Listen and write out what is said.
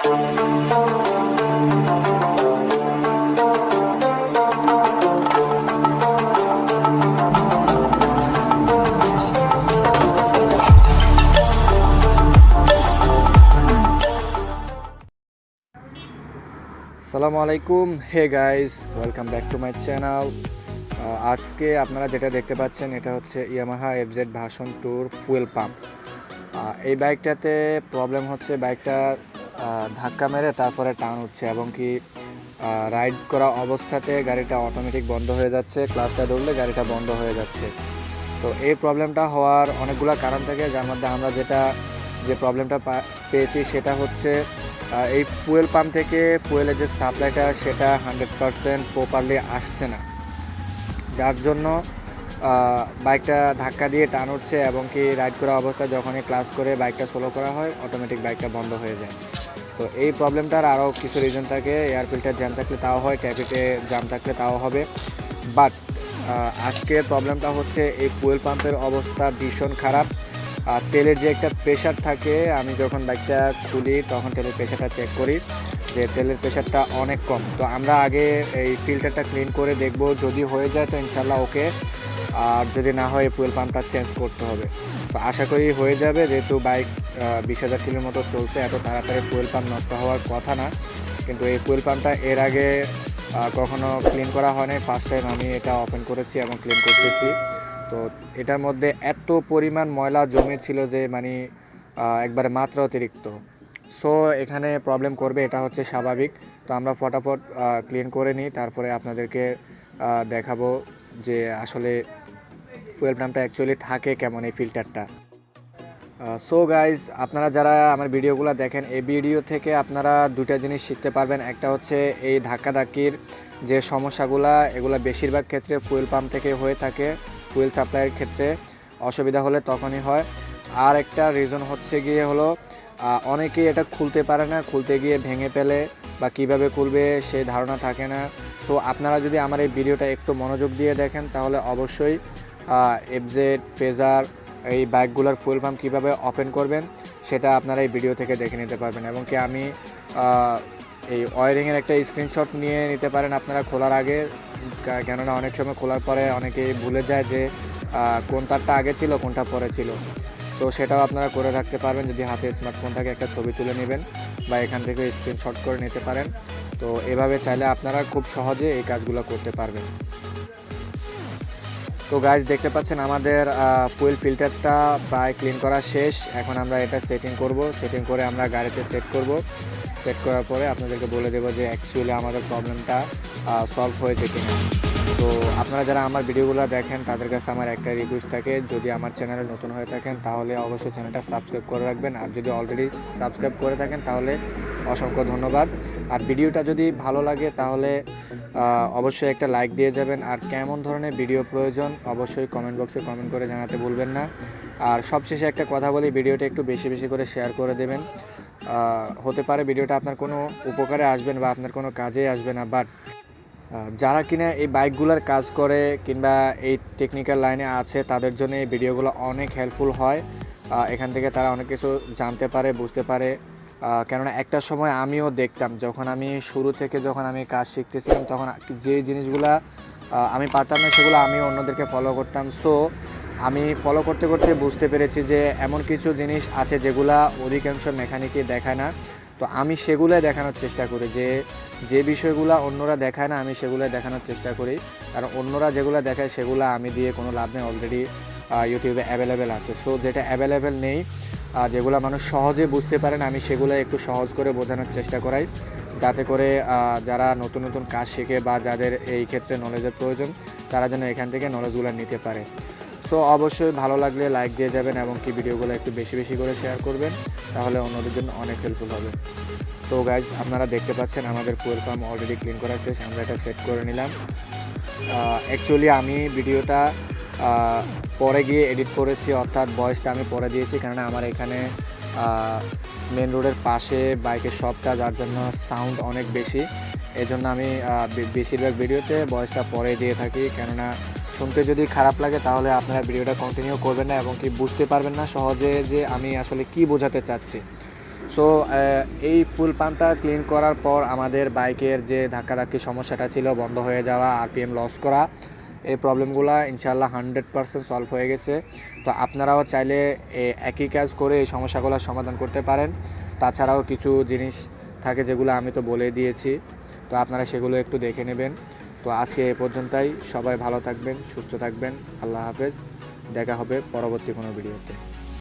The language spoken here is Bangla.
সালামু আলাইকুম। Hey guys, welcome back to my channel. আজকে আপনারা যেটা দেখতে পাচ্ছেন, এটা হচ্ছে Yamaha FZ version two fuel pump. এই বাইকটাতে প্রবলেম হচ্ছে, বাইকটা ধাক্কা মেরে তারপরে টান উঠছে এবং কি রাইড করা অবস্থাতে গাড়িটা অটোমেটিক বন্ধ হয়ে যাচ্ছে ক্লাসটা ধরলে গাড়িটা বন্ধ হয়ে যাচ্ছে। তো এই প্রবলেমটা হওয়ার অনেকগুলো কারণ থাকে, যার মধ্যে আমরা যেটা, যে প্রবলেমটা পেয়েছি সেটা হচ্ছে এই ফুয়েল পাম্প থেকে ফুয়েলের যে সাপ্লাইটা সেটা হান্ড্রেড পারসেন্ট প্রপারলি আসছে না। যার জন্য বাইকটা ধাক্কা দিয়ে টান উঠছে এবং কি রাইড করা অবস্থায় যখনই ক্লাস করে বাইকটা সোলো করা হয় অটোমেটিক বাইকটা বন্ধ হয়ে যায়। তো এই প্রবলেমটার আরও কিছু রিজন থাকে। এয়ার ফিল্টার জ্যাম থাকলে তাও হয় ট্যাপিটে জ্যাম থাকলে তাও হবে। বাট আজকের প্রবলেমটা হচ্ছে এই ফুয়েল পাম্পের অবস্থা ভীষণ খারাপ। আর তেলের যে একটা প্রেশার থাকে, আমি যখন বাইকটা খুলি তখন তেলের প্রেশারটা চেক করি যে তেলের প্রেশারটা অনেক কম। তো আমরা আগে এই ফিল্টারটা ক্লিন করে দেখব, যদি হয়ে যায় তো ইনশাল্লাহ ওকে আর যদি না হয় ফুয়েল পাম্পটা চেঞ্জ করতে হবে। তো আশা করি হয়ে যাবে, যেহেতু বাইক বিশ হাজার কিলোর মতো চলছে, এত তাড়াতাড়ি ফুয়েল পাম্প নষ্ট হওয়ার কথা না। কিন্তু এই ফুয়েল পাম্পটা এর আগে কখনো ক্লিন করা হয়নি। ফার্স্ট টাইম আমি এটা ওপেন করেছি এবং ক্লিন করতেছি। তো এটার মধ্যে এত পরিমাণ ময়লা জমে ছিল যে মানে একবারে মাত্রা অতিরিক্ত। সো এখানে প্রবলেম করবে, এটা হচ্ছে স্বাভাবিক। তো আমরা ফটাফট ক্লিন করে নিই, তারপরে আপনাদেরকে দেখাবো যে আসলে ফুয়েল পাম্পটা অ্যাকচুয়ালি থাকে কেমন এই ফিল্টারটা সো গাইজ আপনারা যারা আমার ভিডিওগুলো দেখেন, এই ভিডিও থেকে আপনারা দুটা জিনিস শিখতে পারবেন। একটা হচ্ছে এই ধাক্কাধাক্কির যে সমস্যাগুলা, এগুলো বেশিরভাগ ক্ষেত্রে ফুয়েল পাম্প থেকে হয়ে থাকে, ফুয়েল সাপ্লাইয়ের ক্ষেত্রে অসুবিধা হলে তখনই হয়। আর একটা রিজন হচ্ছে গিয়ে হলো অনেকেই এটা খুলতে পারে না, খুলতে গিয়ে ভেঙে ফেলে। বা কীভাবে খুলবে সে ধারণা থাকে না। সো আপনারা যদি আমার এই ভিডিওটা একটু মনোযোগ দিয়ে দেখেন, তাহলে অবশ্যই এফজেড ফেজার এই বাইকগুলোর ফুল পাম্প কীভাবে ওপেন করবেন, সেটা আপনারা এই ভিডিও থেকে দেখে নিতে পারবেন। এবং কি আমি এই ওয়ারিংয়ের একটা স্ক্রিনশট নিয়ে নিতে পারেন আপনারা খোলার আগে। কেননা অনেক সময় খোলার পরে অনেকেই ভুলে যায় যে কোন তারটা আগে ছিল, কোনটা পরে ছিল। তো সেটাও আপনারা করে রাখতে পারবেন যদি হাতে স্মার্টফোন থাকে একটা ছবি তুলে নেবেন বা এখান থেকে স্ক্রিনশট করে নিতে পারেন। তো এভাবে চাইলে আপনারা খুব সহজে এই কাজগুলো করতে পারবেন। তো গাইজ দেখতে পাচ্ছেন আমাদের ফুয়েল ফিল্টারটা প্রায় ক্লিন করা শেষ। এখন আমরা এটা সেটিং করব। সেটিং করে আমরা গাড়িতে সেট করব। সেট করার পরে আপনাদেরকে বলে দেবো যে অ্যাকচুয়ালি আমাদের প্রবলেমটা সলভ হয়েছে কিনা। তো আপনারা যারা আমার ভিডিওগুলো দেখেন, তাদের কাছে আমার একটা রিকোয়েস্ট থাকে। যদি আমার চ্যানেলে নতুন হয়ে থাকেন, তাহলে অবশ্যই চ্যানেলটা সাবস্ক্রাইব করে রাখবেন। আর যদি অলরেডি সাবস্ক্রাইব করে থাকেন, তাহলে অসংখ্য ধন্যবাদ। আর ভিডিওটা যদি ভালো লাগে, তাহলে অবশ্যই একটা লাইক দিয়ে যাবেন। আর কেমন ধরনের ভিডিও প্রয়োজন, অবশ্যই কমেন্ট বক্সে কমেন্ট করে জানাতে ভুলবেন না। আর সবশেষে একটা কথা বলি, ভিডিওটা একটু বেশি বেশি করে শেয়ার করে দেবেন। হতে পারে ভিডিওটা আপনার কোনো উপকারে আসবেন বা আপনার কোনো কাজে আসবে না বাট যারা কিনা এই বাইকগুলোর কাজ করে কিংবা এই টেকনিক্যাল লাইনে আছে, তাদের জন্য এই ভিডিওগুলো অনেক হেল্পফুল হয়। এখান থেকে তারা অনেক কিছু জানতে পারে, বুঝতে পারে। কেননা একটা সময় আমিও দেখতাম, যখন আমি শুরু থেকে যখন আমি কাজ শিখতেছিলাম, তখন যে জিনিসগুলা আমি পারতাম না, সেগুলো আমি অন্যদেরকে ফলো করতাম। সো আমি ফলো করতে করতে বুঝতে পেরেছি যে এমন কিছু জিনিস আছে যেগুলা অধিকাংশ মেকানিকই দেখায় না। তো আমি সেগুলোই দেখানোর চেষ্টা করি যে যে বিষয়গুলো অন্যরা দেখায় না, আমি সেগুলো দেখানোর চেষ্টা করি। কারণ অন্যরা যেগুলো দেখায়, সেগুলো আমি দিয়ে কোনো লাভ নেই অলরেডি ইউটিউবে অ্যাভেলেবেল আছে। সো যেটা অ্যাভেলেবেল নেই যেগুলো মানুষ সহজে বুঝতে পারেন আমি সেগুলো একটু সহজ করে বোঝানোর চেষ্টা করাই। যাতে করে যারা নতুন নতুন কাজ শেখে বা যাদের এই ক্ষেত্রে নলেজের প্রয়োজন, তারা যেন এখান থেকে নলেজগুলো নিতে পারে। সো অবশ্যই ভালো লাগলে লাইক দিয়ে যাবেন এবং কি ভিডিওগুলো একটু বেশি বেশি করে শেয়ার করবেন। তাহলে অন্যদের জন্য অনেক হেল্পফুল হবে। তো গাইজ আপনারা দেখতে পাচ্ছেন আমাদের ফুয়েল পাম্প অলরেডি ক্লিন করা শেষ, আমরা এটা সেট করে নিলাম। অ্যাকচুয়ালি আমি ভিডিওটা পরে গিয়ে এডিট করেছি, অর্থাৎ ভয়েসটা আমি পরে দিয়েছি, কেননা আমার এখানে মেন রোডের পাশে বাইকের শপটা যার জন্য সাউন্ড অনেক বেশি। এই জন্য আমি বেশিরভাগ ভিডিওতে ভয়েসটা পরে দিয়ে থাকি, কেননা শুনতে যদি খারাপ লাগে, তাহলে আপনারা ভিডিওটা কন্টিনিউ করবেন না এবং কি বুঝতে পারবেন না সহজে যে আমি আসলে কি বোঝাতে চাচ্ছি। সো এই ফুল পাম্পটা ক্লিন করার পর আমাদের বাইকের যে ধাক্কাধাক্কি সমস্যাটা ছিল, বন্ধ হয়ে যাওয়া আরপিএম লস করা, এই প্রবলেমগুলো ইনশাল্লাহ হান্ড্রেড পারসেন্ট সলভ হয়ে গেছে। তো আপনারাও চাইলে একই কাজ করে এই সমস্যাগুলোর সমাধান করতে পারেন। তাছাড়াও কিছু জিনিস থাকে যেগুলো আমি তো বলে দিয়েছি। তো আপনারা সেগুলো একটু দেখে নেবেন। তো আজকে এ পর্যন্তই। সবাই ভালো থাকবেন, সুস্থ থাকবেন। আল্লাহ হাফেজ। দেখা হবে পরবর্তী কোনো ভিডিওতে